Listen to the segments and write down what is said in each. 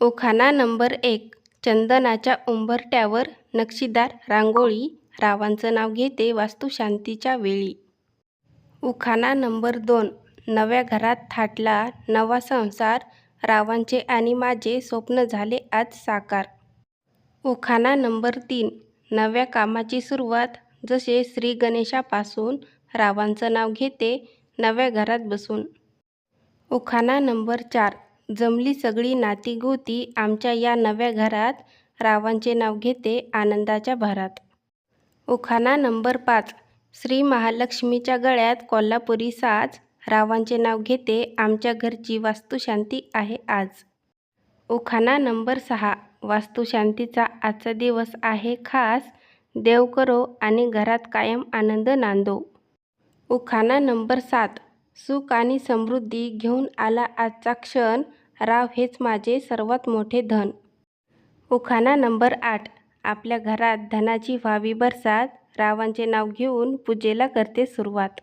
उखाणा number एक चंदनाच्या उंबरठ्यावर नक्षीदार रांगोळी रावांचं नाव घेते वास्तुशांतीच्या वेळी. उखाणा नंबर दोन नव्या घरात थाटला नवा संसार रावांचे आणि माझे स्वप्न झाले आज साकार. उखाणा नंबर तीन नव्या कामाची सुरुवात जसे श्री गणेशापासून रावांचं नाव घेते नव्या घरात बसून. उखाणा नंबर चार जमली सगळी नाती गोती आमच्या या नव्या घरात. रावांचे नाव घेते आनंदाच्या भरात. उखाणा नंबर पाच. श्री महालक्ष्मीच्या गळ्यात कोल्हापुरी साज. रावांचे नाव घेते आमच्या घरची वास्तुशांती आहे आज. उखाणा नंबर सहा. वास्तुशांतीचा आजचा दिवस आहे खास. देव करो आणि घरात कायम आनंद नांदो. उखाणा नंबर सात. सुख आणि समृद्धी घेऊन आला आजचा क्षण. राव हेच माझे सर्वात मोठे धन. उखाणा नंबर आठ. आपल्या घरात धनाची व्हावी बरसात. रावांचे नाव घेऊन पूजेला करते सुरुवात.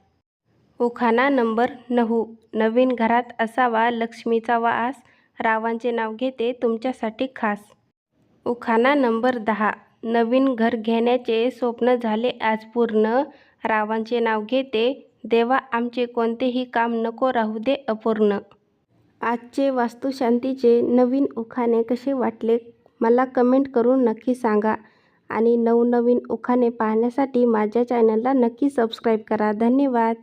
उखाणा नंबर नऊ. नवीन घरात असावा लक्ष्मीचा वास. रावांचे नाव घेते तुमच्यासाठी खास. उखाणा नंबर दहा. नवीन घर घेण्याचे स्वप्न झाले आज पूर्ण. रावांचे नाव घेते देवा आमचे कोणतेही काम नको राहू दे अपूर्ण. आजचे वास्तुशांतीचे नवीन उखाणे कसे वाटले मला कमेंट करून नक्की सांगा. आणि नवनवीन उखाणे पाहण्यासाठी माझ्या चॅनलला नक्की सबस्क्राईब करा. धन्यवाद.